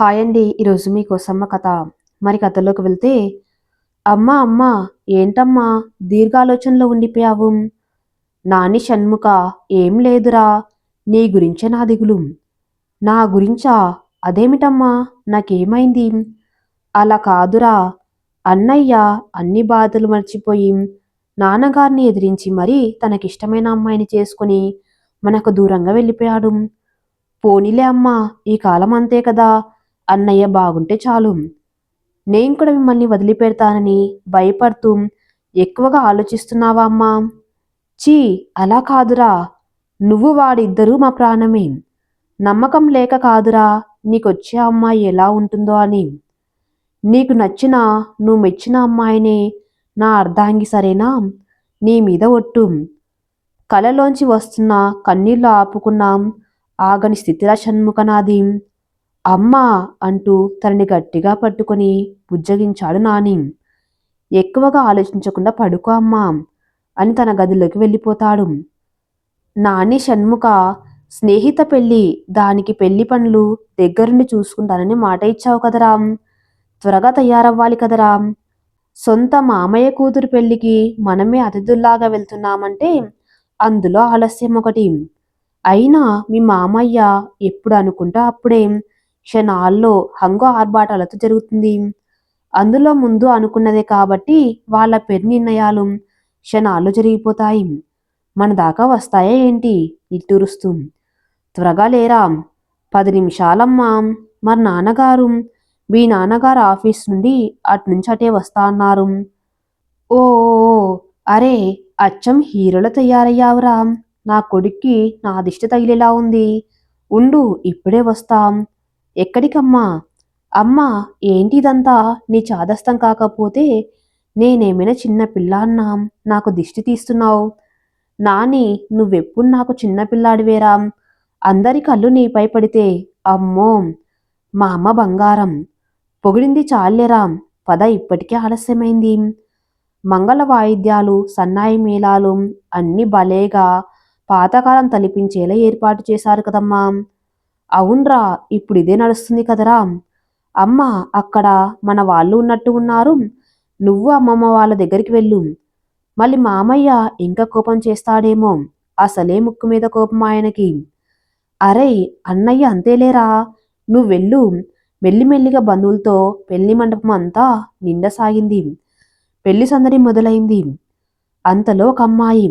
Hi అండి. ఈరోజు మీకోసమ్మ కథ. మరి కథలోకి వెళ్తే అమ్మా అమ్మ ఏంటమ్మా? దీర్ఘాలోచనలో ఉండిపోయావు. నాని షణ్ముఖ ఏం లేదురా నీ గురించే నా దిగులు. నా గురించా? అదేమిటమ్మా? నాకేమైంది? అలా కాదురా. అన్నయ్య అన్ని బాధలు మర్చిపోయి నాన్నగారిని ఎదిరించి మరీ తనకిష్టమైన అమ్మాయిని చేసుకుని మనకు దూరంగా వెళ్ళిపోయాడు. పోనీలే అమ్మా ఈ కాలం అంతే కదా. అన్నయ్య బాగుంటే చాలు. నేను కూడా మిమ్మల్ని వదిలిపెడతానని భయపడుతూ ఎక్కువగా ఆలోచిస్తున్నావా అమ్మా? చీ అలా కాదురా. నువ్వు వాడిద్దరూ మా ప్రాణమే. నమ్మకం లేక కాదురా. నీకొచ్చే అమ్మాయి ఎలా ఉంటుందో అని. నీకు నచ్చిన నువ్వు మెచ్చిన అమ్మాయినే నా అర్ధాంగి సరేనా? నీ మీద ఒట్టు. కలలోంచి వస్తున్న కన్నీళ్ళు ఆపుకున్నాం. ఆగని స్థితిరా షణ్ముఖనాది అమ్మా అంటూ తనని గట్టిగా పట్టుకొని బుజ్జగించాడు నాని. ఎక్కువగా ఆలోచించకుండా పడుకో అమ్మా అని తన గదిలోకి వెళ్ళిపోతాడు. నాని షణ్ముఖ స్నేహిత పెళ్ళి దానికి పెళ్ళి పనులు దగ్గరుండి చూసుకుంటానని మాట ఇచ్చావు కదరా. త్వరగా తయారవ్వాలి కదరా. సొంత మామయ్య కూతురు పెళ్ళికి మనమే అతిథుల్లాగా వెళ్తున్నామంటే అందులో ఆలస్యం ఒకటి. అయినా మీ మామయ్య ఎప్పుడు అనుకుంటా అప్పుడే. క్షణాల్లో హంగు ఆర్భాటాలతో జరుగుతుంది. అందులో ముందు అనుకున్నదే కాబట్టి వాళ్ళ పెరు నిర్ణయాలు క్షణాల్లో జరిగిపోతాయి. మన దాకా వస్తాయా ఏంటి? ఇట్టురుస్తూ త్వరగా లేరా. పది నిమిషాలమ్మా. మరి నాన్నగారు మీ నాన్నగారు ఆఫీస్ నుండి అట్నుంచి అటే వస్తా అన్నారు. ఓ అరే అచ్చం హీరోలో తయారయ్యావురా. నా కొడుక్కి నా దిష్టి తగిలేలా ఉంది. ఉండు ఇప్పుడే వస్తాం. ఎక్కడికమ్మా? అమ్మా ఏంటిదంతా? నీ చాదస్తం కాకపోతే నేనేమైనా చిన్న పిల్లన్నా నాకు దిష్టి తీస్తున్నావు. నాని నువ్వెప్పుడు నాకు చిన్న పిల్లాడివేరా? అందరి కళ్ళు నీపై పడితే అమ్మో! మా అమ్మ బంగారం. పొగిడింది చాలేరా పద ఇప్పటికే ఆలస్యమైంది. మంగళ వాయిద్యాలు సన్నాయి మేళాలు అన్ని భలేగా పాతకాలం తలిపించేలా ఏర్పాటు చేశారు కదమ్మా. అవునరా ఇప్పుడు ఇదే నడుస్తుంది కదరా. అమ్మ అక్కడ మన వాళ్ళు ఉన్నట్టు ఉన్నారు. నువ్వు అమ్మమ్మ వాళ్ళ దగ్గరికి వెళ్ళు. మళ్ళీ మామయ్య ఇంకా కోపం చేస్తాడేమో. అసలే ముక్కు మీద కోపం ఆయనకి. అరే అన్నయ్య అంతేలేరా. నువ్వు వెళ్ళు. మెల్లిమెల్లిగా బంధువులతో పెళ్ళి మండపం అంతా నిండసాగింది పెళ్ళి సందడి మొదలైంది. అంతలో ఒక అమ్మాయి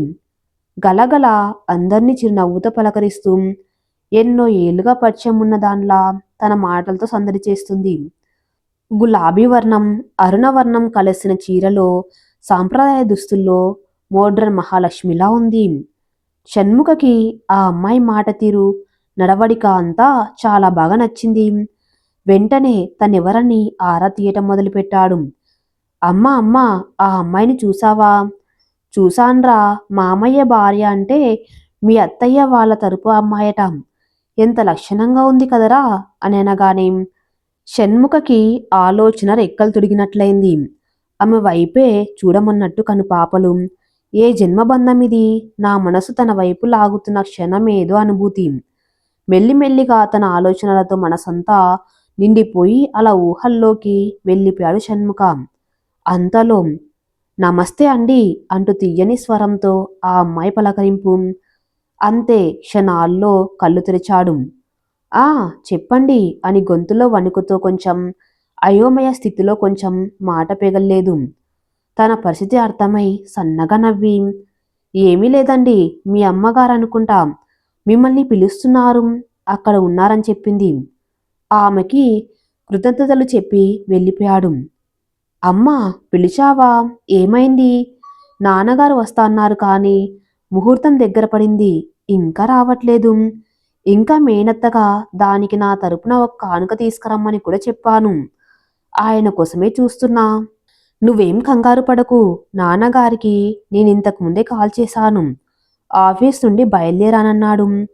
గలగల అందర్నీ చిరునవ్వుతో పలకరిస్తూ ఎన్నో ఏళ్ళుగా పరిచయం ఉన్న దానిలా తన మాటలతో సందడి చేస్తుంది. గులాబీ వర్ణం అరుణవర్ణం కలిసిన చీరలో సాంప్రదాయ దుస్తుల్లో మోడ్రన్ మహాలక్ష్మిలా ఉంది. షణ్ముఖకి ఆ అమ్మాయి మాట తీరు నడవడిక అంతా చాలా బాగా నచ్చింది. వెంటనే తనెవరని ఆరా తీయటం మొదలుపెట్టాడు. అమ్మ అమ్మ ఆ అమ్మాయిని చూసావా? చూసాన్రా మామయ్య భార్య అంటే మీ అత్తయ్య వాళ్ళ తరపు అమ్మాయట. ఎంత లక్షణంగా ఉంది కదరా? అని అనగానే షణ్ముఖకి ఆలోచన రెక్కలు తొడిగినట్లయింది. ఆమె వైపే చూడమన్నట్టు కను పాపలు. ఏ జన్మబంధం ఇది నా మనసు తన వైపు లాగుతున్న క్షణమేదో అనుభూతి. మెల్లిమెల్లిగా తన ఆలోచనలతో మనసంతా నిండిపోయి అలా ఊహల్లోకి వెళ్ళిపోయాడు షణ్ముఖ. అంతలో నమస్తే అండి అంటూ తీయని స్వరంతో ఆ అమ్మాయి పలకరింపు. అంతే క్షణాల్లో కళ్ళు తెరిచాడు. ఆ చెప్పండి అని గొంతులో వణుకుతో కొంచెం అయోమయ స్థితిలో కొంచెం మాట పెగల్లేదు. తన పరిస్థితి అర్థమై సన్నగా నవ్వి ఏమీ లేదండి మీ అమ్మగారు అనుకుంటా మిమ్మల్ని పిలుస్తున్నారు అక్కడ ఉన్నారని చెప్పింది. ఆమెకి కృతజ్ఞతలు చెప్పి వెళ్ళిపోయాడు. అమ్మ పిలిచావా? ఏమైంది? నాన్నగారు వస్తా అన్నారు కానీ ముహూర్తం దగ్గర పడింది. ఇంకా రావట్లేదు. ఇంకా మేనత్తగా దానికి నా తరపున ఒక కానుక తీసుకురమ్మని కూడా చెప్పాను. ఆయన కోసమే చూస్తున్నా. నువ్వేం కంగారు పడకు. నాన్నగారికి నేను ఇంతకు ముందే కాల్ చేశాను. ఆఫీస్ నుండి బయలుదేరానన్నాడు.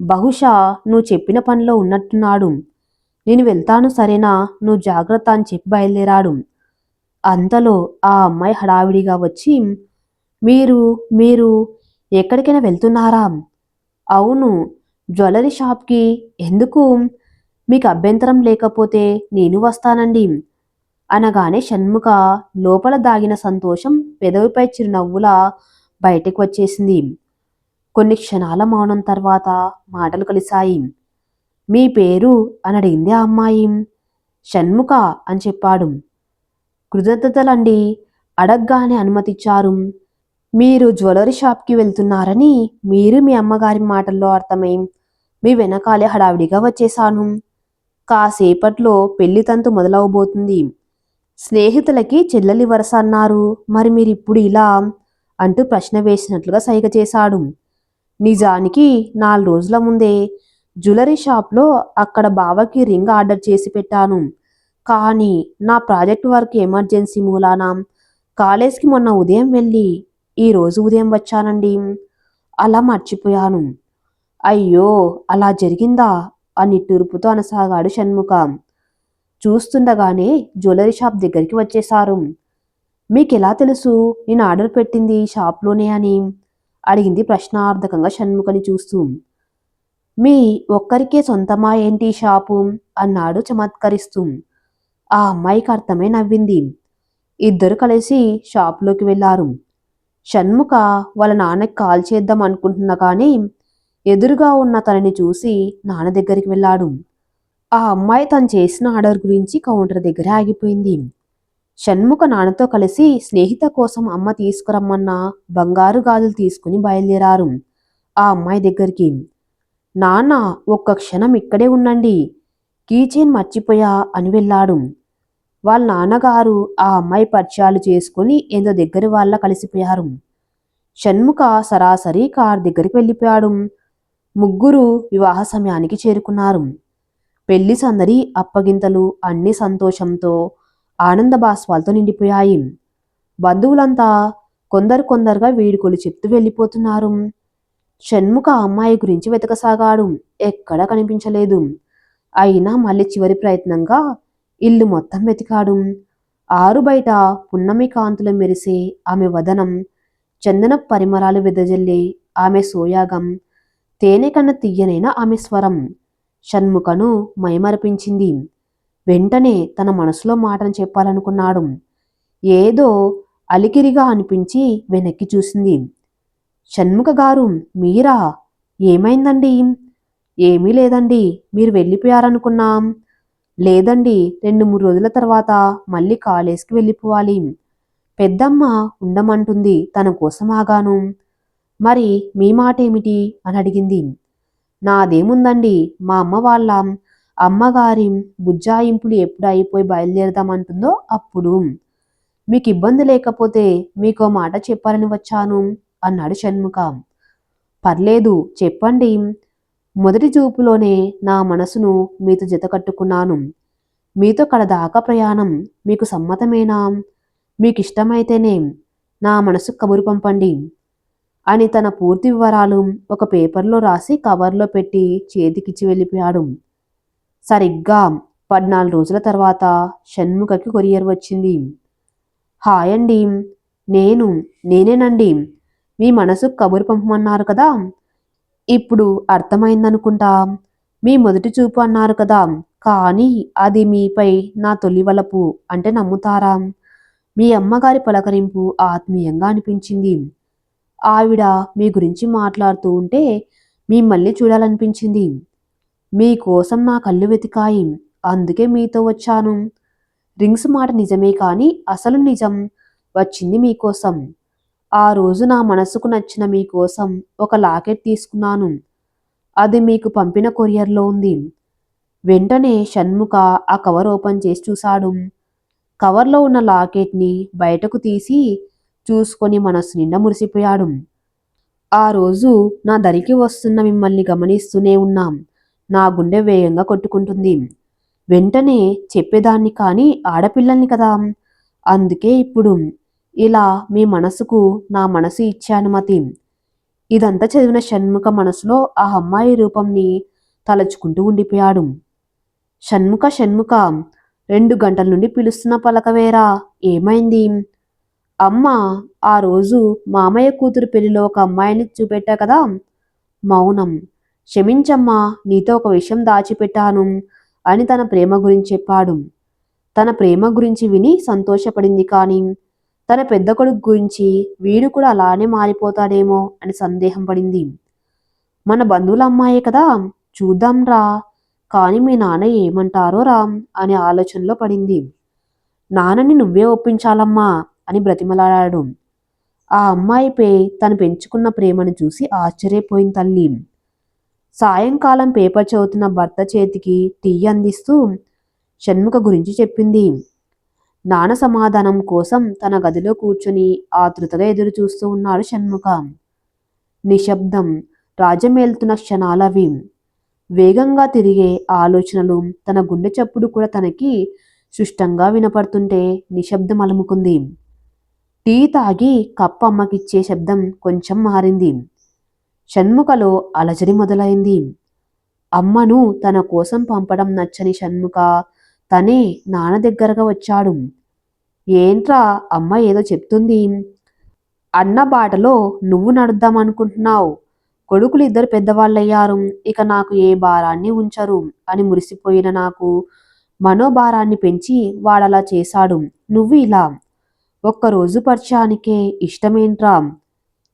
బహుశా నువ్వు చెప్పిన పనిలో ఉన్నట్టున్నాడు. నేను వెళ్తాను సరేనా? నువ్వు జాగ్రత్త అని చెప్పి బయలుదేరాడు. అంతలో ఆ అమ్మాయి హడావిడిగా వచ్చి మీరు మీరు ఎక్కడికైనా వెళ్తున్నారా? అవును. జ్యువెలరీ షాప్కి. ఎందుకు? మీకు అభ్యంతరం లేకపోతే నేను వస్తానండి. అనగానే షణ్ముఖ లోపల దాగిన సంతోషం పెదవిపై చిరునవ్వులా బయటకు వచ్చేసింది. కొన్ని క్షణాల మౌనం తర్వాత మాటలు కలిశాయి. మీ పేరు? అని అడిగింది ఆ అమ్మాయి. షణ్ముఖ అని చెప్పాడు. కృతజ్ఞతలండి. అడగ్గానే అనుమతిచ్చారు. మీరు జ్యువెలరీ షాప్కి వెళ్తున్నారని మీరు మీ అమ్మగారి మాటల్లో అర్థమై మీ వెనకాలే హడావిడిగా వచ్చేశాను. కాసేపట్లో పెళ్ళి తంతు మొదలవబోతుంది. స్నేహితులకి చెల్లెలి వరస అన్నారు మరి మీరు ఇప్పుడు ఇలా అంటూ ప్రశ్న వేసినట్లుగా సైగ చేశాడు. నిజానికి నాలుగు రోజుల ముందే జ్యువెలరీ షాప్లో అక్కడ బావకి రింగ్ ఆర్డర్ చేసి పెట్టాను. కానీ నా ప్రాజెక్ట్ వర్క్ ఎమర్జెన్సీ మూలాన కాలేజ్కి మొన్న ఉదయం వెళ్ళి ఈ రోజు ఉదయం వచ్చానండి. అలా మర్చిపోయాను. అయ్యో అలా జరిగిందా? అని తూర్పుతో అనసాగాడు షణ్ముఖ. చూస్తుండగానే జ్యువెలరీ షాప్ దగ్గరికి వచ్చేశారు. మీకెలా తెలుసు? నేను ఆర్డర్ పెట్టింది షాప్లోనే అని అడిగింది ప్రశ్నార్థకంగా షణ్ముఖని చూస్తూ. మీ ఒక్కరికే సొంతమా ఏంటి షాపు? అన్నాడు చమత్కరిస్తూ. ఆ అమ్మాయికి అర్థమై నవ్వింది. ఇద్దరు కలిసి షాప్లోకి వెళ్ళారు. షణ్ముఖ వాళ్ళ నాన్నకి కాల్ చేద్దాం అనుకుంటున్నా కానీ ఎదురుగా ఉన్న తనని చూసి నాన్న దగ్గరికి వెళ్ళాడు. ఆ అమ్మాయి తను చేసిన ఆర్డర్ గురించి కౌంటర్ దగ్గర ఆగిపోయింది. షణ్ముఖ నాన్నతో కలిసి స్నేహిత కోసం అమ్మ తీసుకురమ్మన్న బంగారు గాజులు తీసుకుని బయలుదేరారు ఆ అమ్మాయి దగ్గరికి. నాన్న ఒక్క క్షణం ఇక్కడే ఉండండి. కీచైన్ మర్చిపోయా అని వెళ్ళాడు. వాళ్ళ నాన్నగారు ఆ అమ్మాయి పరిచయాలు చేసుకుని ఏదో దగ్గర వాళ్ళ కలిసిపోయారు. షణ్ముఖ సరాసరి కార్ దగ్గరికి వెళ్ళిపోయాడు. ముగ్గురు వివాహ సమయానికి చేరుకున్నారు. పెళ్ళి సందడి అప్పగింతలు అన్ని సంతోషంతో ఆనంద బాష్పాలతో నిండిపోయాయి. బంధువులంతా కొందరు కొందరుగా వీడుకోలు చెప్తూ వెళ్ళిపోతున్నారు. షణ్ముఖ అమ్మాయి గురించి వెతకసాగాడు. ఎక్కడా కనిపించలేదు. అయినా మళ్ళీ చివరి ప్రయత్నంగా ఇల్లు మొత్తం వెతికాడు. ఆరు బయట పున్నమి కాంతులు మెరిసే ఆమె వదనం. చందన పరిమళాలు వెదజల్లే ఆమె సోయాగం. తేనె కన్న తీయనైన ఆమె స్వరం. షణ్ముఖను మైమరపించింది. వెంటనే తన మనసులో మాటను చెప్పాలనుకున్నాడు. ఏదో అలికిరిగా అనిపించి వెనక్కి చూసింది. షణ్ముఖ గారు మీరా? ఏమైందండి? ఏమీ లేదండి. మీరు వెళ్ళిపోయారనుకున్నాం. లేదండి రెండు మూడు రోజుల తర్వాత మళ్ళీ కాలేజ్కి వెళ్ళిపోవాలి. పెద్దమ్మ ఉండమంటుంది తన కోసం ఆగాను. మరి మీ మాట ఏమిటి అని అడిగింది. నాదేముందండి మా అమ్మ వాళ్ళ అమ్మగారి బుజ్జాయింపులు ఎప్పుడు అయిపోయి బయలుదేరదామంటుందో అప్పుడు. మీకు ఇబ్బంది లేకపోతే మీకు మాట చెప్పాలని వచ్చాను అన్నాడు షణ్ముఖ. పర్లేదు చెప్పండి. మొదటి చూపులోనే నా మనసును మీతో జతకట్టుకున్నాను మీతో కడదాకా ప్రయాణం మీకు సమ్మతమేనా? మీకు ఇష్టమైతేనే నా మనసు కబురు పంపండి అని తన పూర్తి వివరాలు ఒక పేపర్లో రాసి కవర్లో పెట్టి చేతికిచ్చి వెళ్ళిపోయాడు. సరిగ్గా పద్నాలుగు రోజుల తర్వాత షణ్ముఖకి కొరియర్ వచ్చింది. హాయ్ అండి నేను నేనేనండి మీ మనసు కబురు పంపమన్నారు కదా? ఇప్పుడు అర్థమైందనుకుంటా? మీ మొదటి చూపు అన్నారు కదా కానీ అది మీపై నా తొలి వలపు అంటే నమ్ముతారా? మీ అమ్మగారి పలకరింపు ఆత్మీయంగా అనిపించింది. ఆవిడ మీ గురించి మాట్లాడుతూ ఉంటే మిమ్మల్ని చూడాలనిపించింది. మీకోసం నా కళ్ళు వెతికాయి అందుకే మీతో వచ్చాను. రింగ్స్ మాట నిజమే కానీ అసలు నిజం వచ్చింది మీకోసం. ఆ రోజు నా మనసుకు నచ్చిన మీకోసం ఒక లాకెట్ తీసుకున్నాను. అది మీకు పంపిన కొరియర్లో ఉంది. వెంటనే షణ్ముఖ ఆ కవర్ ఓపెన్ చేసి చూశాడు. కవర్లో ఉన్న లాకెట్ని బయటకు తీసి చూసుకొని మనసు నిండా మురిసిపోయాడు. ఆ రోజు నా దరికి వస్తున్న మిమ్మల్ని గమనిస్తూనే ఉన్నాం. నా గుండె వేగంగా కొట్టుకుంటుంది. వెంటనే చెప్పేదాన్ని కానీ ఆడపిల్లల్ని కదా. అందుకే ఇప్పుడు ఇలా మీ మనసుకు నా మనసు ఇచ్చే అనుమతి ఇదంతా చదివిన షణ్ముఖ మనసులో ఆ అమ్మాయి రూపంని తలచుకుంటూ ఉండిపోయాడు. షణ్ముఖ షణ్ముఖ రెండు గంటల నుండి పిలుస్తున్న పలకవేరా ఏమైంది? అమ్మ ఆ రోజు మామయ్య కూతురు పెళ్ళిలో ఒక అమ్మాయిని చూపెట్టా కదా? మౌనం. క్షమించమ్మా నీతో ఒక విషయం దాచిపెట్టాను అని తన ప్రేమ గురించి చెప్పాడు. తన ప్రేమ గురించి విని సంతోషపడింది కానీ తన పెద్ద కొడుకు గురించి వీడు కూడా అలానే మారిపోతాడేమో అని సందేహం పడింది. మన బంధువుల అమ్మాయే కదా చూద్దాం రా. కానీ మీ నాన్న ఏమంటారో రా అనే ఆలోచనలో పడింది. నాన్నని నువ్వే ఒప్పించాలమ్మా అని బ్రతిమలాడాడు. ఆ అమ్మాయిపై తను పెంచుకున్న ప్రేమను చూసి ఆశ్చర్యపోయింది తల్లి. సాయంకాలం పేపర్ చదువుతున్న భర్త చేతికి టీ అందిస్తూ షణ్ముఖ గురించి చెప్పింది. నాన్న సమాధానం కోసం తన గదిలో కూర్చుని ఆతృతగా ఎదురుచూస్తూ ఉన్నాడు షణ్ముఖ. నిశ్శబ్దం రాజమేలుతున్న క్షణాలవి వేగంగా తిరిగే ఆలోచనలు తన గుండె చప్పుడు కూడా తనకి సుష్టంగా వినపడుతుంటే నిశ్శబ్దం అలుముకుంది. టీ తాగి కప్ప అమ్మకిచ్చే శబ్దం కొంచెం మారింది. షణ్ముఖలో అలజడి మొదలైంది. అమ్మను తన కోసం పంపడం నచ్చని షణ్ముఖ తనే నాన్న దగ్గరగా వచ్చాడు. ఏంట్రా అమ్మ ఏదో చెప్తుంది? అన్న బాటలో నువ్వు నడుద్దామనుకుంటున్నావు కొడుకులు ఇద్దరు పెద్దవాళ్ళయ్యారు. ఇక నాకు ఏ భారాన్ని ఉంచరు అని మురిసిపోయిన నాకు మనోభారాన్ని పెంచి వాడలా చేశాడు. నువ్వు ఇలా ఒక్కరోజు పరిచయానికే ఇష్టమేంట్రా?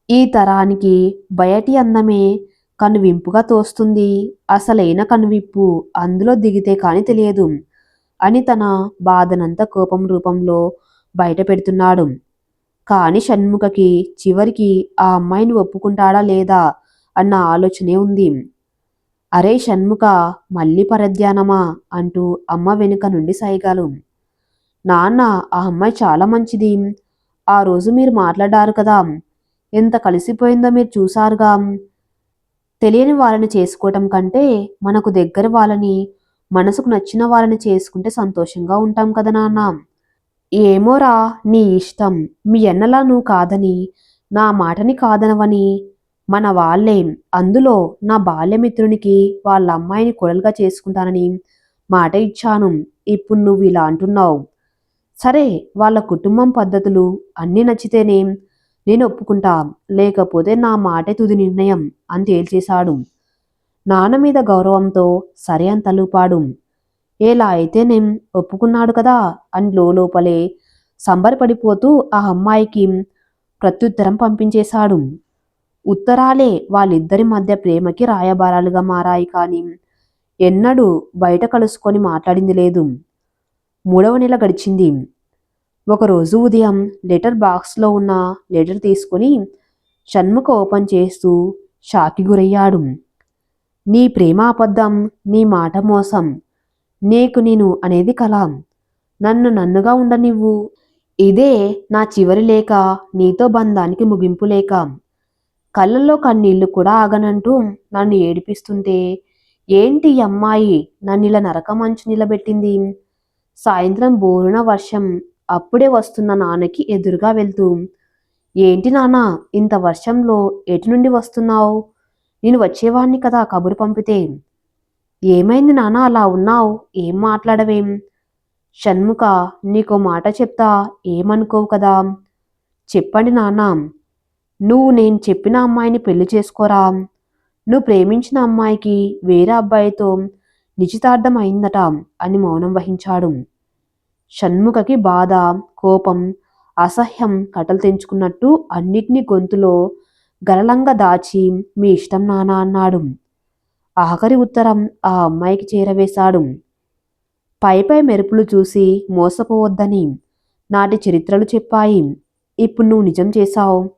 ఈ తరానికి బయటి అందమే కనువింపుగా తోస్తుంది. అసలైన కనువిప్పు అందులో దిగితే కాని తెలియదు. అని తన బాధనంతా కోపం రూపంలో బయట పెడుతున్నాడు. కాని షణ్ముఖకి చివరికి ఆ అమ్మాయిని ఒప్పుకుంటాడా లేదా అన్న ఆలోచనే ఉంది. అరే షణ్ముఖ మళ్ళీ పరధ్యానమా? అంటూ అమ్మ వెనుక నుండి సాయగాలు నాన్న ఆ అమ్మాయి చాలా మంచిది. ఆ రోజు మీరు మాట్లాడారు కదా. ఎంత కలిసిపోయిందో మీరు చూసారుగా తెలియని వాళ్ళని చేసుకోవటం కంటే మనకు దగ్గర వాళ్ళని మనసుకు నచ్చిన వాళ్ళని చేసుకుంటే సంతోషంగా ఉంటాం కదా నాన్న. ఏమోరా నీ ఇష్టం. మీ ఎన్నలా నువ్వు కాదని నా మాటని కాదనవని. మన వాళ్ళేం? అందులో నా బాల్యమిత్రునికి వాళ్ళ అమ్మాయిని కొడలుగా చేసుకుంటానని మాట ఇచ్చాను. ఇప్పుడు నువ్వు ఇలా అంటున్నావు. సరే వాళ్ళ కుటుంబం పద్ధతులు అన్నీ నచ్చితేనే నేను ఒప్పుకుంటా. లేకపోతే నా మాటే తుది నిర్ణయం అని తేల్చేశాడు. నాన్న మీద గౌరవంతో సరే అని తలుపాడు. ఎలా అయితేనేం ఒప్పుకున్నాడు కదా అని లోపలే సంబరపడిపోతూ ఆ అమ్మాయికి ప్రత్యుత్తరం పంపించేశాడు. ఉత్తరాలే వాళ్ళిద్దరి మధ్య ప్రేమకి రాయబారాలుగా మారాయి కానీ ఎన్నడూ బయట కలుసుకొని మాట్లాడింది లేదు. మూడవ నెల గడిచింది. ఒకరోజు ఉదయం లెటర్ బాక్స్లో ఉన్న లెటర్ తీసుకొని షణ్ముఖ ఓపెన్ చేస్తూ షాకి గురయ్యాడు. నీ ప్రేమ అబద్ధం నీ మాట మోసం నీకు నేను అనేది కలాం. నన్ను నన్నుగా ఉండనివ్వు. ఇదే నా చివరి లేక నీతో బంధానికి ముగింపు లేక. కళ్ళల్లో కన్నీళ్ళు కూడా ఆగనంటూ నన్ను ఏడిపిస్తుంటే ఏంటి అమ్మాయి నన్ను ఇలా నరకమంచు నిలబెట్టింది? సాయంత్రం బోరున వర్షం అప్పుడే వస్తున్న నాన్నకి ఎదురుగా వెళ్తూ ఏంటి నాన్న ఇంత వర్షంలో ఎటు నుండి వస్తున్నావు? నేను వచ్చేవాణ్ణి కదా కబురు పంపితే. ఏమైంది నాన్న అలా ఉన్నావు? ఏం మాట్లాడవేం? షణ్ముఖ నీకో మాట చెప్తా ఏమనుకోవు కదా? చెప్పండి నాన్న నువ్వు నేను చెప్పిన అమ్మాయిని పెళ్ళి చేసుకోరా? నువ్వు ప్రేమించిన అమ్మాయికి వేరే అబ్బాయితో నిశ్చితార్థం అయిందట అని మౌనం వహించాడు. షణ్ముఖకి బాధ కోపం అసహ్యం కట్టలు తెంచుకున్నట్టు అన్నిటినీ గొంతులో గలలంగా దాచి మీ ఇష్టం నానా అన్నాడు. ఆఖరి ఉత్తరం ఆ అమ్మాయికి చేరవేశాడు. పైపై మెరుపులు చూసి మోసపోవద్దని నాటి చరిత్రలు చెప్పాయి. ఇప్పుడు నువ్వు నిజం చేశావు.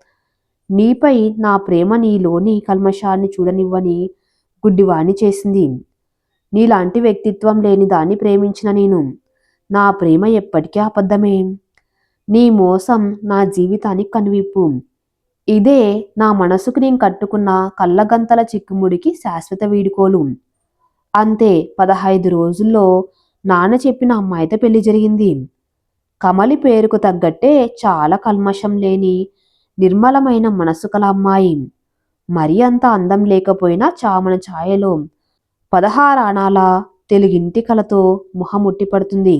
నీపై నా ప్రేమ నీలోని కల్మషాన్ని చూడనివ్వని గుడ్డివాణ్ణి చేసింది. నీలాంటి వ్యక్తిత్వం లేని దాన్ని ప్రేమించిన నేను. నా ప్రేమ ఎప్పటికీ అబద్ధమే. నీ మోసం నా జీవితానికి కనువిప్పు. ఇదే నా మనసుకు నేను కట్టుకున్న కళ్ళగంతల చిక్కుముడికి శాశ్వత వీడుకోలు. అంతే పదహైదు రోజుల్లో నాన్న చెప్పిన అమ్మాయితో పెళ్ళి జరిగింది. కమలి పేరుకు తగ్గట్టే చాలా కల్మషం లేని నిర్మలమైన మనసు కల అమ్మాయి. మరి అంత అందం లేకపోయినా చామన ఛాయలో పదహారాణాల తెలుగింటి కలతో ముఖముట్టి పడుతుంది.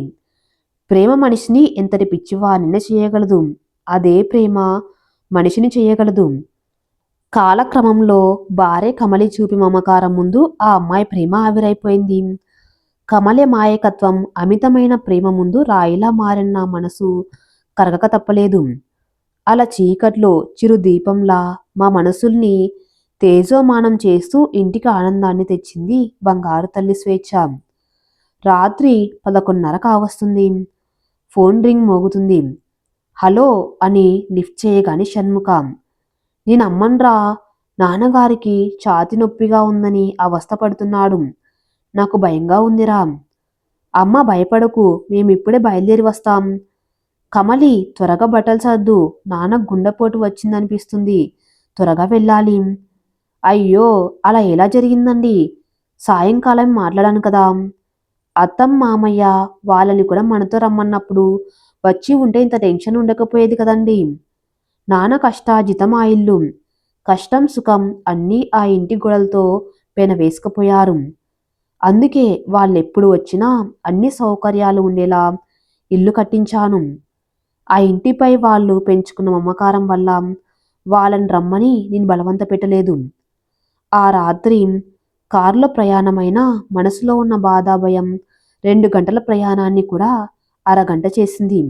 ప్రేమ మనిషిని ఎంతటి పిచ్చివానిన చేయగలదు. అదే ప్రేమ మనిషిని చేయగలదు. కాలక్రమంలో భార్య కమలి చూపి మమకారం ముందు ఆ అమ్మాయి ప్రేమ ఆవిరైపోయింది. కమల మాయకత్వం అమితమైన ప్రేమ ముందు రాయిలా మారిన నా మనసు కరగక తప్పలేదు. అలా చీకట్లో చిరు దీపంలా మా మనసుల్ని తేజోమానం చేస్తూ ఇంటికి ఆనందాన్ని తెచ్చింది బంగారు తల్లి స్వేచ్ఛ. రాత్రి పదకొండున్నర కావస్తుంది ఫోన్ రింగ్ మోగుతుంది. హలో అని లిఫ్ట్ చేయగానే షణ్ముఖం. నేను అమ్మన్రా నాన్నగారికి ఛాతి నొప్పిగా ఉందని అవస్థపడుతున్నాడు నాకు భయంగా ఉందిరా అమ్మ భయపడకు మేమిప్పుడే బయలుదేరి వస్తాం. కమలి త్వరగా బట్టలు సర్దు. నాన్న గుండెపోటు వచ్చిందనిపిస్తుంది. త్వరగా వెళ్ళాలి. అయ్యో అలా ఎలా జరిగిందండి? సాయంకాలం మాట్లాడాను కదా. అత్తం మామయ్య వాళ్ళని కూడా మనతో రమ్మన్నప్పుడు వచ్చి ఉంటే ఇంత టెన్షన్ ఉండకపోయేది కదండి. నాన్న కష్టాజితం ఆ ఇల్లు. కష్టం సుఖం అన్నీ ఆ ఇంటి గొడవలతో పెనవేసుకుపోయారు అందుకే వాళ్ళెప్పుడు వచ్చినా అన్ని సౌకర్యాలు ఉండేలా ఇల్లు కట్టించాను. ఆ ఇంటిపై వాళ్ళు పెంచుకున్న మమకారం వల్ల వాళ్ళని రమ్మని నేను బలవంత పెట్టలేదు. ఆ రాత్రి కారులో ప్రయాణమైన మనసులో ఉన్న బాధ భయం రెండు గంటల ప్రయాణాన్ని కూడా అరగంట చేసింది.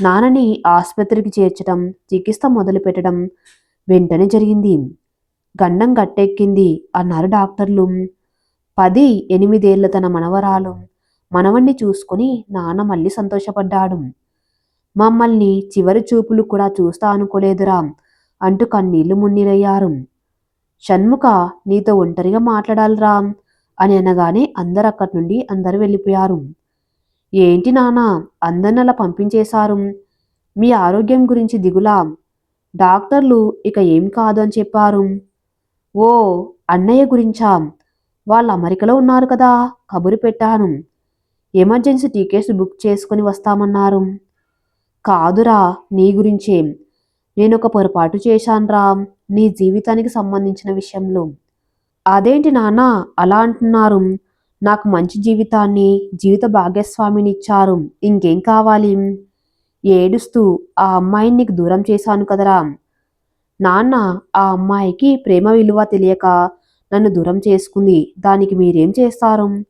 నాన్నని ఆసుపత్రికి చేర్చడం చికిత్స మొదలుపెట్టడం వెంటనే జరిగింది. గండం గట్టెక్కింది అన్నారు డాక్టర్లు. పది ఎనిమిదేళ్ళ తన మనవరాలు మనవణ్ణి చూసుకుని నాన్న మళ్ళీ సంతోషపడ్డాడు. మమ్మల్ని చివరి చూపులు కూడా చూస్తా అనుకోలేదురా అంటూ కన్నీళ్ళు మున్నీరయ్యారు. షణ్ముఖ నీతో ఒంటరిగా మాట్లాడాలిరా అని అనగానే అందరు అక్కడి నుండి అందరు వెళ్ళిపోయారు. ఏంటి నానా అందరిని అలా పంపించేశారు. మీ ఆరోగ్యం గురించి దిగులా? డాక్టర్లు ఇక ఏం కాదు అని చెప్పారు. ఓ అన్నయ్య గురించా? వాళ్ళు అమెరికలో ఉన్నారు కదా కబురు పెట్టాను. ఎమర్జెన్సీ టికెట్స్ బుక్ చేసుకుని వస్తామన్నారు. కాదురా నీ గురించే. నేను ఒక పొరపాటు చేశానురా నీ జీవితానికి సంబంధించిన విషయంలో. అదేంటి నాన్న అలా అంటున్నారు? నాకు మంచి జీవితాన్ని జీవిత భాగస్వామినిచ్చారు ఇంకేం కావాలి? ఏడుస్తూ ఆ అమ్మాయిని నీకు దూరం చేశాను కదరా. నాన్న ఆ అమ్మాయికి ప్రేమ విలువ తెలియక నన్ను దూరం చేసుకుంది. దానికి మీరేం చేస్తారు?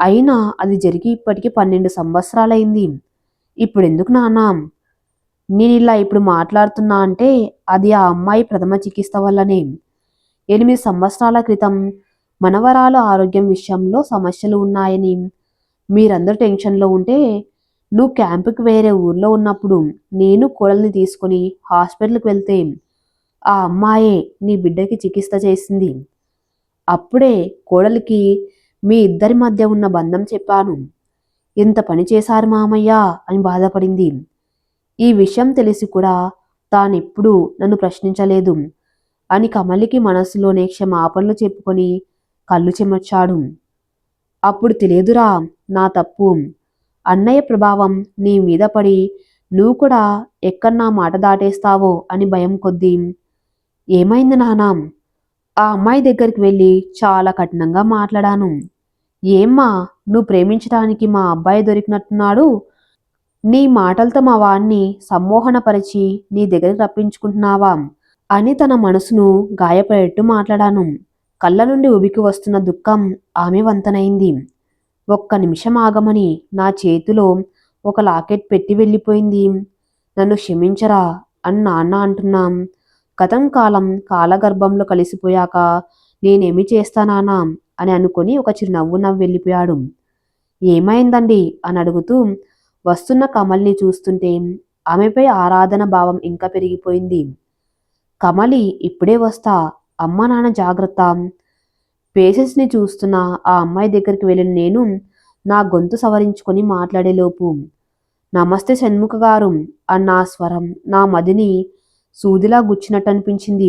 అయినా అది జరిగి ఇప్పటికి పన్నెండు సంవత్సరాలైంది. ఇప్పుడు ఎందుకు నాన్న? నేను ఇలా ఇప్పుడు మాట్లాడుతున్నా అంటే అది ఆ అమ్మాయి ప్రథమ చికిత్స వల్లనే. ఎనిమిది సంవత్సరాల క్రితం మనవరాలు ఆరోగ్యం విషయంలో సమస్యలు ఉన్నాయని. మీరందరూ టెన్షన్లో ఉంటే నువ్వు క్యాంపుకి వేరే ఊర్లో ఉన్నప్పుడు నేను కోడల్ని తీసుకుని హాస్పిటల్కి వెళ్తే ఆ అమ్మాయే నీ బిడ్డకి చికిత్స చేసింది. అప్పుడే కోడలికి మీ ఇద్దరి మధ్య ఉన్న బంధం చెప్పాను. ఇంత పని చేశారు మామయ్య అని బాధపడింది. ఈ విషయం తెలిసి కూడా తానెప్పుడూ నన్ను ప్రశ్నించలేదు అని కమలికి మనసులోనే క్షమాపణలు చెప్పుకొని కళ్ళు చెమర్చాడు. అప్పుడు తెలియదురా నా తప్పు. అన్నయ్య ప్రభావం నీ మీద పడి నువ్వు కూడా ఎక్కడ నా మాట దాటేస్తావో అని భయం కొద్దీ. ఏమైంది నానా? ఆ అమ్మాయి దగ్గరికి వెళ్ళి చాలా కఠినంగా మాట్లాడాను. ఏమ్మా నువ్వు ప్రేమించడానికి మా అబ్బాయి దొరికినట్టున్నాడు? నీ మాటలతో మా వాణ్ణి సమ్మోహనపరిచి నీ దగ్గరికి రప్పించుకుంటున్నావా? అని తన మనసును గాయపడేట్టు మాట్లాడాను. కళ్ళ నుండి ఉబికి వస్తున్న దుఃఖం ఆమె వంతనైంది. ఒక్క నిమిషం ఆగమని నా చేతిలో ఒక లాకెట్ పెట్టి వెళ్ళిపోయింది. నన్ను క్షమించరా అని నాన్న అంటున్నాం. గతం కాలం కాలగర్భంలో కలిసిపోయాక నేనేమి చేస్తానానా అని అనుకుని ఒక చిరునవ్వు నవ్వు వెళ్ళిపోయాడు. ఏమైందండి అని అడుగుతూ వస్తున్న కమల్ని చూస్తుంటే ఆమెపై ఆరాధన భావం ఇంకా పెరిగిపోయింది. కమలి ఇప్పుడే వస్తా అమ్మ నాన్న జాగ్రత్త. పేషెంట్స్ని చూస్తున్న ఆ అమ్మాయి దగ్గరికి వెళ్ళిన నేను నా గొంతు సవరించుకొని మాట్లాడేలోపు నమస్తే షణ్ముఖ గారు అన్న స్వరం నా మదిని సూదిలా గుచ్చినట్టు అనిపించింది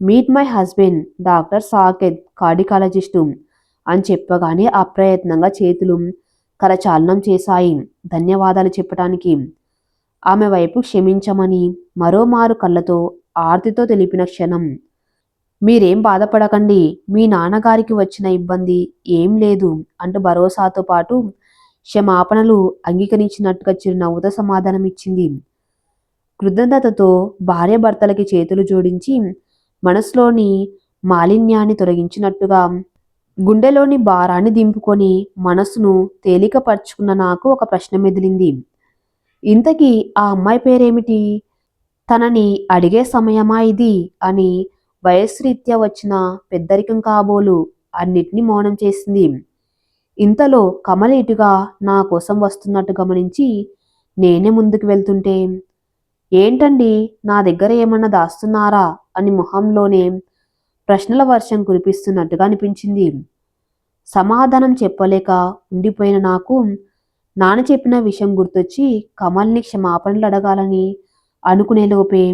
meet my husband doctor Saketh cardiologist అని చెప్పగానే అప్రయత్నంగా చేతులు కరచాలనం చేశాయి. ధన్యవాదాలు చెప్పటానికి. ఆమె వైపు క్షమించమని మరోమారు కళ్ళతో ఆర్తితో తెలిపిన క్షణం మీరేం బాధపడకండి. మీ నాన్నగారికి వచ్చిన ఇబ్బంది ఏం లేదు అంటూ భరోసాతో పాటు క్షమాపణలు అంగీకరించినట్టుగా చిరునవ్వుతో సమాధానం ఇచ్చింది. కృతజ్ఞతతో భార్యాభర్తలకి చేతులు జోడించి మనసులోని మాలిన్యాన్ని తొలగించినట్టుగా గుండెలోని భారాన్ని దింపుకొని మనసును తేలికపరుచుకున్న నాకు ఒక ప్రశ్న మెదిలింది. ఇంతకీ ఆ అమ్మాయి పేరేమిటి? తనని అడిగే సమయమా ఇది? అని వయస్సురీత్యా వచ్చిన పెద్దరికం కాబోలు అన్నిటినీ మౌనం చేసింది. ఇంతలో కమల ఇటుగా నా కోసం వస్తున్నట్టు గమనించి నేనే ముందుకు వెళ్తుంటే ఏంటండి నా దగ్గర ఏమన్నా దాస్తున్నారా అని మొహంలోనే ప్రశ్నల వర్షం కురిపిస్తున్నట్టుగా అనిపించింది. సమాధానం చెప్పలేక ఉండిపోయిన నాకు నాన్న చెప్పిన విషయం గుర్తొచ్చి కమల్ని క్షమాపణలు అడగాలని అనుకునేలోపే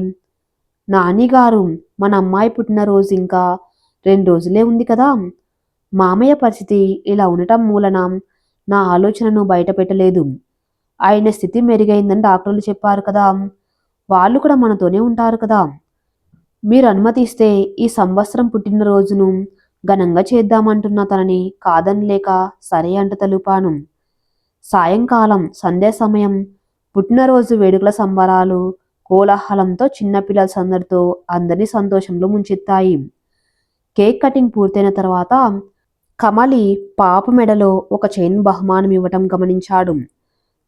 నానిగారు మన అమ్మాయి పుట్టినరోజు ఇంకా రెండు రోజులే ఉంది కదా. మామయ్య పరిస్థితి ఇలా ఉండటం మూలన నా ఆలోచనను బయట పెట్టలేదు. ఆయన స్థితి మెరుగైందని డాక్టర్లు చెప్పారు కదా. వాళ్ళు కూడా మనతోనే ఉంటారు కదా. మీరు అనుమతిస్తే ఈ సంవత్సరం పుట్టినరోజును ఘనంగా చేద్దామంటున్న తనని కాదనిలేక సరే అంట తలుపాను. సాయంకాలం సంధ్యా సమయం పుట్టినరోజు వేడుకల సంబరాలు కోలాహలంతో చిన్నపిల్లల సందడితో అందరినీ సంతోషంలో ముంచెత్తాయి. కేక్ కటింగ్ పూర్తయిన తర్వాత కమలి పాప మెడలో ఒక చైన్ బహుమానం ఇవ్వటం గమనించాడు.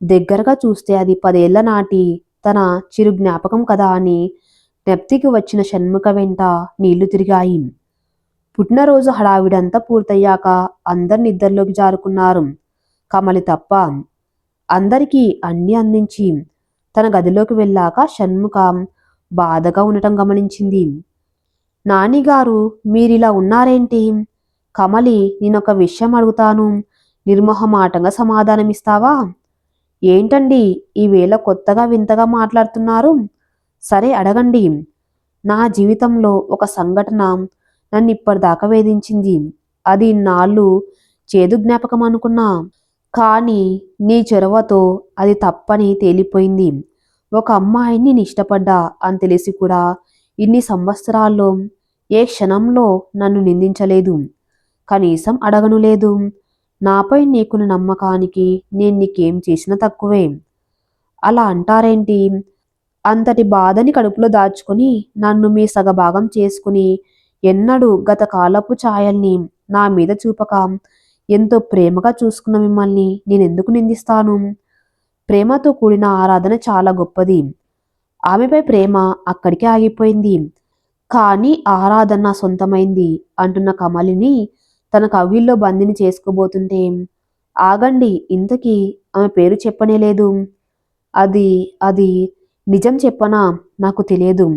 దగ్గరగా చూస్తే అది పదేళ్ళ నాటి తన చిరు జ్ఞాపకం కదా అని నెప్తికి వచ్చిన షణ్ముఖ వెంట నీళ్ళు తిరిగాయి. పుట్టినరోజు హడావిడంతా పూర్తయ్యాక అందరు నిద్రలోకి జారుకున్నారు. కమలి తప్ప అందరికీ అన్ని అందించి తన గదిలోకి వెళ్ళాక షణ్ముఖం బాధగా ఉండటం గమనించింది. నానిగారు మీరిలా ఉన్నారేంటి? కమలి నేనొక విషయం అడుగుతాను. నిర్మోహమాటంగా సమాధానమిస్తావా? ఏంటండి ఈవేళ కొత్తగా వింతగా మాట్లాడుతున్నారు. సరే అడగండి. నా జీవితంలో ఒక సంఘటన నన్ను ఇప్పటిదాకా వేధించింది. అది నాళ్ళు చేదు జ్ఞాపకం అనుకున్నా. కానీ నీ చొరవతో అది తప్పని తేలిపోయింది. ఒక అమ్మాయిని నేను ఇష్టపడ్డా అని తెలిసి కూడా ఇన్ని సంవత్సరాల్లో ఏ క్షణంలో నన్ను నిందించలేదు. కనీసం అడగను లేదు. నాపై నీకున్న నమ్మకానికి నేను నీకేం చేసినా తక్కువే. అలా అంటారేంటి? అంతటి బాధని కడుపులో దాచుకొని నన్ను మీ సగభాగం చేసుకుని ఎన్నడూ గత కాలపు ఛాయల్ని నా మీద చూపక ఎంతో ప్రేమగా చూసుకున్న మిమ్మల్ని నేనెందుకు నిందిస్తాను? ప్రేమతో కూడిన ఆరాధన చాలా గొప్పది. ఆమెపై ప్రేమ అక్కడికే ఆగిపోయింది. కానీ ఆరాధన నా సొంతమైంది అంటున్న కమలిని తన కవిల్లో బందిని చేసుకోబోతుంటే ఆగండి ఇంతకీ ఆమె పేరు చెప్పనే లేదు. అది అది నిజం చెప్పనా? నాకు తెలియదు.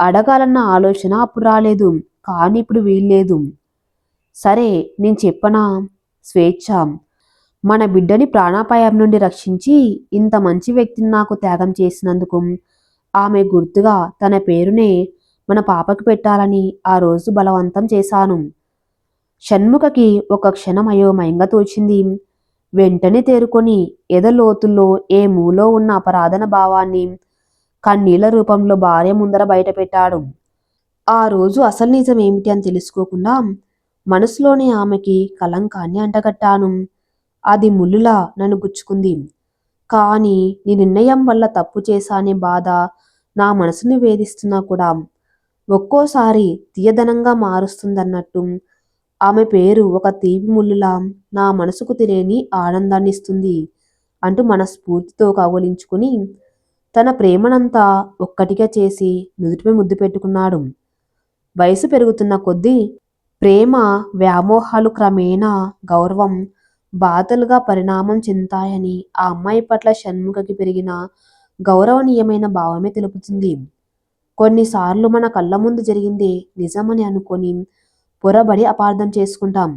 అడగాలన్న ఆలోచన అప్పుడు రాలేదు. కానీ ఇప్పుడు వీల్లేదు. సరే నేను చెప్పనా? స్వేచ్ఛ. మన బిడ్డని ప్రాణాపాయం నుండి రక్షించి ఇంత మంచి వ్యక్తిని నాకు త్యాగం చేసినందుకు ఆమె గుర్తుగా తన పేరునే మన పాపకు పెట్టాలని ఆ రోజు బలవంతం చేశాను. షణ్ముఖకి ఒక క్షణం అయోమయంగా తోచింది. వెంటనే తేరుకొని ఎదలోతుల్లో ఏ మూలో ఉన్న అపరాధన భావాన్ని కన్నీళ్ళ రూపంలో భార్య ముందర బయటపెట్టాడు. ఆ రోజు అసలు నిజం ఏమిటి అని తెలుసుకోకుండా మనసులోని ఆమెకి కలంకాన్ని అంటగట్టాను. అది ముల్లులా నన్ను గుచ్చుకుంది. కానీ నీ నిర్ణయం వల్ల తప్పు చేశానే బాధ నా మనసుని వేధిస్తున్నా కూడా. ఒక్కోసారి తీయదనంగా మారుస్తుందన్నట్టు. ఆమె పేరు ఒక తీపి ముల్లులా నా మనసుకు తెలియని ఆనందాన్ని ఇస్తుంది అంటూ మనస్ఫూర్తితో కౌగలించుకుని తన ప్రేమనంతా ఒక్కటిగా చేసి నుదుటిపై ముద్దు పెట్టుకున్నాడు. వయసు పెరుగుతున్న కొద్దీ ప్రేమ వ్యామోహాలు క్రమేణా గౌరవం బాధలుగా పరిణామం చెందుతాయని ఆ అమ్మాయి పట్ల షణ్ముఖకి పెరిగిన గౌరవనీయమైన భావమే తెలుపుతుంది. కొన్నిసార్లు మన కళ్ళ ముందు జరిగిందే నిజమని అనుకొని పొరబడి అపార్థం చేసుకుంటాం.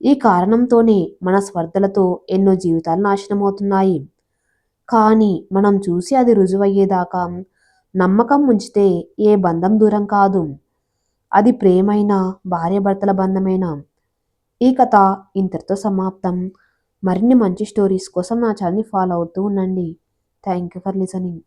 ఈ కారణంతోనే మన స్పర్ధలతో ఎన్నో జీవితాలు నాశనమవుతున్నాయి. కానీ మనం చూసి అది రుజువయ్యేదాకా నమ్మకం ఉంచితే ఏ బంధం దూరం కాదు. అది ప్రేమైనా భార్యాభర్తల బంధమైన? ఈ కథ ఇంతటితో సమాప్తం. మరిన్ని మంచి స్టోరీస్ కోసం నా ఛానల్ని ఫాలో అవుతూ ఉండండి. Thank you for listening.